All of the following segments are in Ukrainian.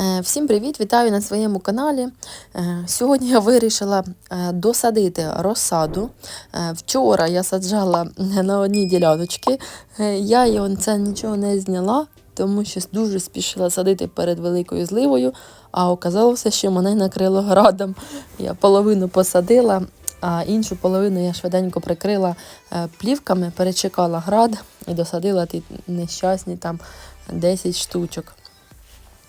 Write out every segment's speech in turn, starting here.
Е, Всім привіт! Вітаю на своєму каналі. Е, Сьогодні я вирішила е, досадити розсаду. Вчора я саджала на одній діляночці. Я його це нічого не зняла, тому що дуже спішила садити перед великою зливою, а оказалося, що мене накрило градом. Я половину посадила, а іншу половину я швиденько прикрила плівками, перечекала град і досадила ті нещасні там 10 штучок.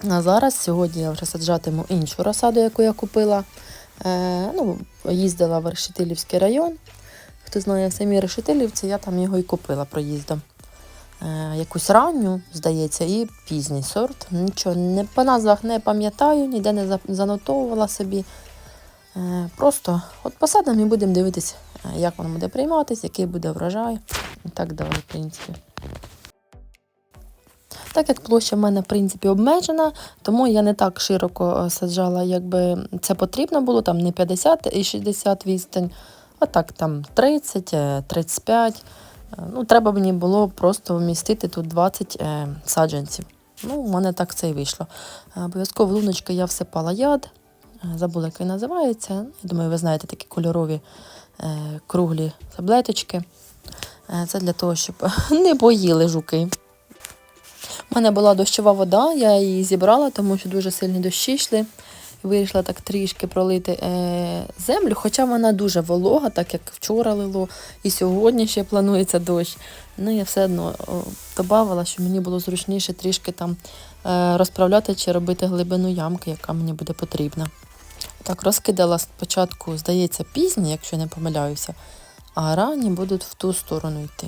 А зараз сьогодні я вже саджатиму іншу розсаду, яку я купила. Е, ну, їздила в Решетилівський район. Хто знає самі Решетилівці, я там його і купила проїздом. Е, якусь ранню, здається, і пізній сорт. Нічого не, по назвах не пам'ятаю, ніде не занотовувала собі. Е, просто от посадимо і будемо дивитися, е, як воно буде прийматися, який буде врожай і так далі, в принципі. Так як площа в мене в принципі обмежена, тому я не так широко е, саджала, якби це потрібно було, там не 50 і 60 відстань, а так там 30, е, 35. Е, Ну, треба мені було просто вмістити тут 20 е, саджанців. Ну, у мене так це і вийшло. Обов'язково в луночки я всипала яд, забула, як він називається. Я думаю, ви знаєте такі кольорові круглі таблеточки. Це для того, щоб не поїли жуки. У мене була дощова вода, я її зібрала, тому що дуже сильні дощі йшли. Вирішила так трішки пролити е, землю, хоча вона дуже волога, так як вчора лило, і сьогодні ще планується дощ. Ну, я все одно додавала, що мені було зручніше трішки там е, розправляти чи робити глибину ямки, яка мені буде потрібна. Так, розкидала спочатку, здається, пізні, якщо не помиляюся, а ранні будуть в ту сторону йти.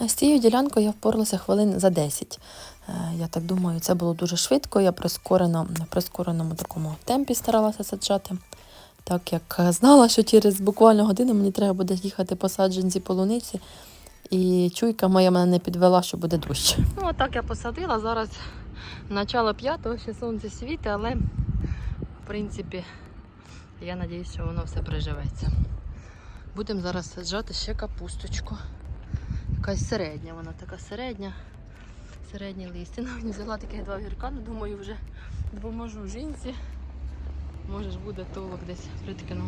З цією ділянкою я впоралася хвилин за 10. Е, Я так думаю, це було дуже швидко. Я прискорено, на прискореному такому темпі старалася саджати. Так як знала, що через буквально годину мені треба буде їхати по саджанці полуниці, і чуйка моя мене не підвела, що буде дощ. Ну, отак я посадила. Зараз начало п'ятого, ще сонце світить, але в принципі я сподіваюся, що воно все приживеться. Будемо зараз саджати ще капусточку. Якась середня, вона така середня. Середні листя. Ну, взяла таких два гірка, ну думаю, вже допоможу жінці. Може ж буде толок десь приткину.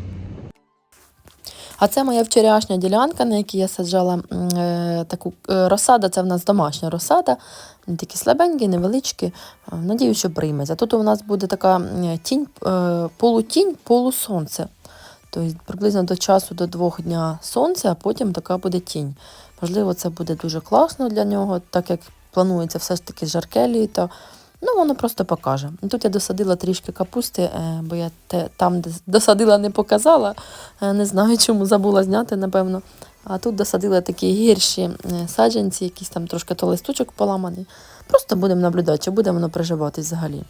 А це моя вчорашня ділянка, на якій я саджала е, таку е, розсада, це в нас домашня розсада. Такі слабенькі, невеличкі. Е, Надію, що прийметься. Тут у нас буде така тінь, е, полутінь, полусонце. Тобто приблизно до часу до двох дня сонця, а потім така буде тінь. Можливо, це буде дуже класно для нього, так як планується все ж таки жарке літо. Ну, воно просто покаже. Тут я досадила трішки капусти, е, бо я те, там, досадила, не показала. Е, Не знаю, чому забула зняти, напевно. А тут досадила такі гірші е, саджанці, якісь там трошки то листочок поламаний. Просто будемо наблюдати, чи буде воно приживатись взагалі.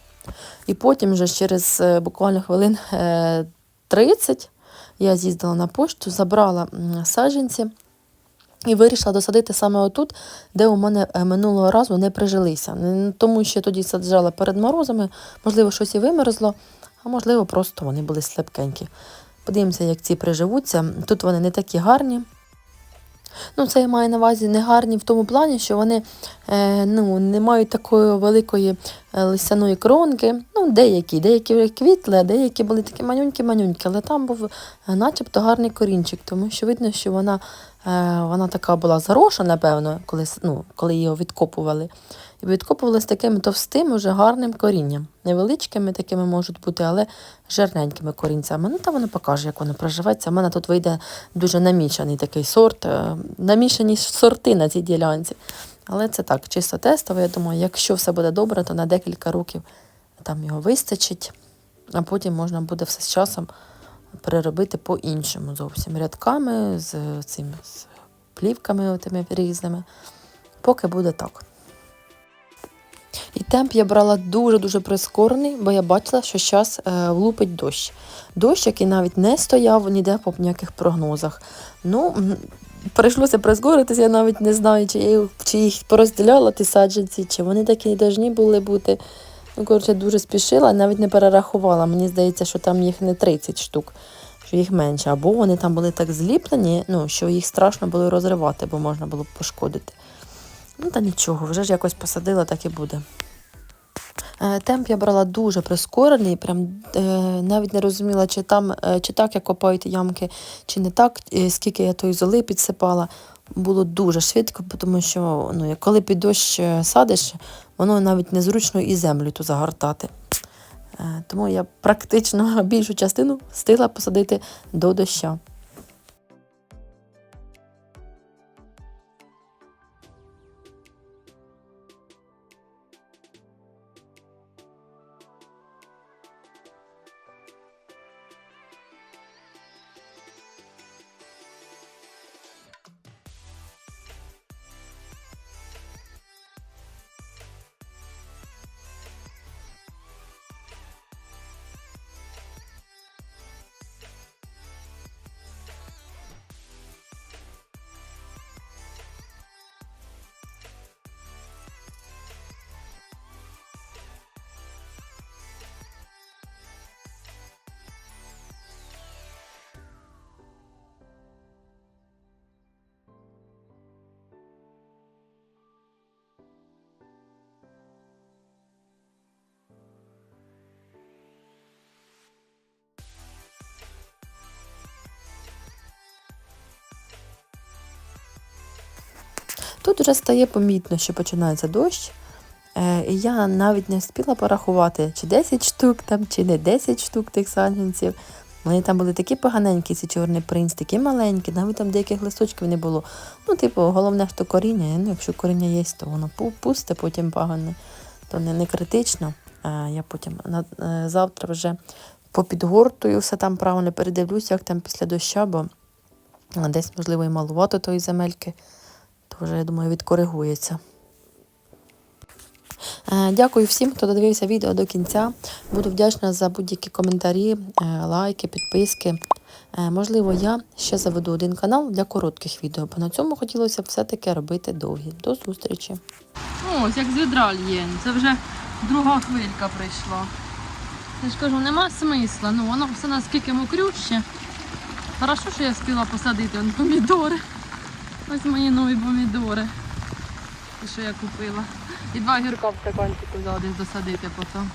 І потім вже через буквально хвилин е, 30 я з'їздила на пошту, забрала саджанці. І вирішила досадити саме отут, де у мене е, минулого разу не прижилися. Тому що тоді саджала перед морозами, можливо, щось і вимерзло, а можливо, просто вони були слабкенькі. Подивимося, як ці приживуться. Тут вони не такі гарні. Ну, це я маю на увазі не гарні в тому плані, що вони е, ну, не мають такої великої е, лисяної кронки. Ну, деякі, деякі квітли, а деякі були такі манюнькі-манюнькі, але там був е, начебто гарний корінчик, тому що видно, що вона, е, вона така була зароша, напевно, коли, ну, коли її відкопували. І відкопували з таким товстим, уже гарним корінням. Невеличкими такими можуть бути, але жирненькими корінцями. Ну, та воно покаже, як воно проживеться. У мене тут вийде дуже намішаний такий сорт, е, намішані сорти на цій ділянці. Але це так, чисто тестово. Я думаю, якщо все буде добре, то на декілька років там його вистачить, а потім можна буде все з часом переробити по-іншому зовсім рядками, з цим з плівками тими різними. Поки буде так. І темп я брала дуже-дуже прискорений, бо я бачила, що зараз е, влупить дощ. Дощ, який навіть не стояв ніде по ніяких прогнозах. Ну, прийшлося прискоритися, я навіть не знаю, чи, я, чи їх порозділяла ті саджанці, чи вони такі повинні були бути. Ну, коротше, дуже спішила, навіть не перерахувала. Мені здається, що там їх не 30 штук, що їх менше. Або вони там були так зліплені, ну, що їх страшно було розривати, бо можна було б пошкодити. Ну, та нічого, вже ж якось посадила, так і буде. Е, Темп я брала дуже прискорений, прям е, навіть не розуміла, чи там, е, чи так я копаю ті ямки, чи не так, скільки я тої золи підсипала. Було дуже швидко, тому що ну, коли під дощ садиш, воно навіть незручно і землю ту загортати. Тому я практично більшу частину встигла посадити до доща. Тут вже стає помітно, що починається дощ. Е, і я навіть не встигла порахувати, чи 10 штук там, чи не 10 штук тих саджанців. Вони там були такі поганенькі, ці чорний принц, такі маленькі, навіть там деяких листочків не було. Ну, типу, головне, що коріння. Ну, якщо коріння є, то воно пусте, потім погане, то не, не критично. Я потім на, е, завтра вже попідгортую все там правильно передивлюся, як там після доща, бо десь, можливо, і малувато тої земельки вже, я думаю, відкоригується. Е, Дякую всім, хто додивився відео до кінця. Буду вдячна за будь-які коментарі, е, лайки, підписки. Е, Можливо, я ще заведу один канал для коротких відео, бо на цьому хотілося б все-таки робити довгі. До зустрічі! Ось, як з відра лєнь. Це вже друга хвилька прийшла. Я ж кажу, нема смисла. Ну, воно все наскільки мокрюще. Хорошо, що я встигла посадити вон, помідори. Ось мої нові помідори. Що я купила. І два гірка в стаканчику взяла десь досадити потім.